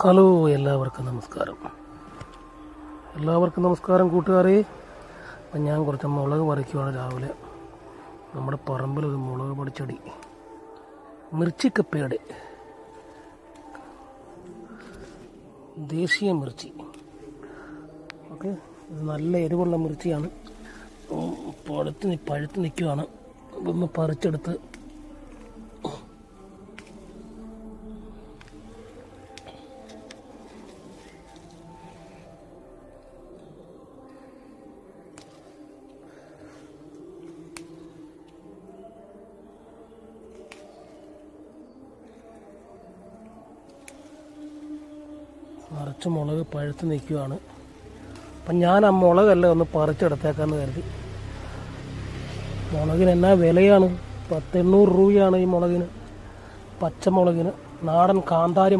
Hello എല്ലാവർക്കും നമസ്കാരം. എല്ലാവർക്കും നമസ്കാരം കൂട്ടുകാരെ. അപ്പം ഞാൻ കുറച്ച് മുളക് പറിക്കുവാണ് രാവിലെ. നമ്മുടെ പറമ്പിലൊരു മുളക് പൊടിച്ചെടി മിർച്ചിക്കപ്പയുടെ ദേശീയ മിർച്ചി. ഓക്കെ ഇത് നല്ല എരിവുള്ള മിർച്ചിയാണ്. പഴുത്ത് പഴുത്ത് നിൽക്കുവാണ്. ഒന്ന് പറിച്ചെടുത്ത് നിറച്ച് മുളക് പഴുത്ത് നിൽക്കുകയാണ്. അപ്പം ഞാൻ ആ മുളകല്ല ഒന്ന് പറിച്ചെടുത്തേക്കാന്ന് കരുതി. മുളകിന് എന്നാ വിലയാണ്? പത്തെണ്ണൂറ് രൂപയാണ് ഈ മുളകിന്. പച്ചമുളകിന്. നാടൻ കാന്താരി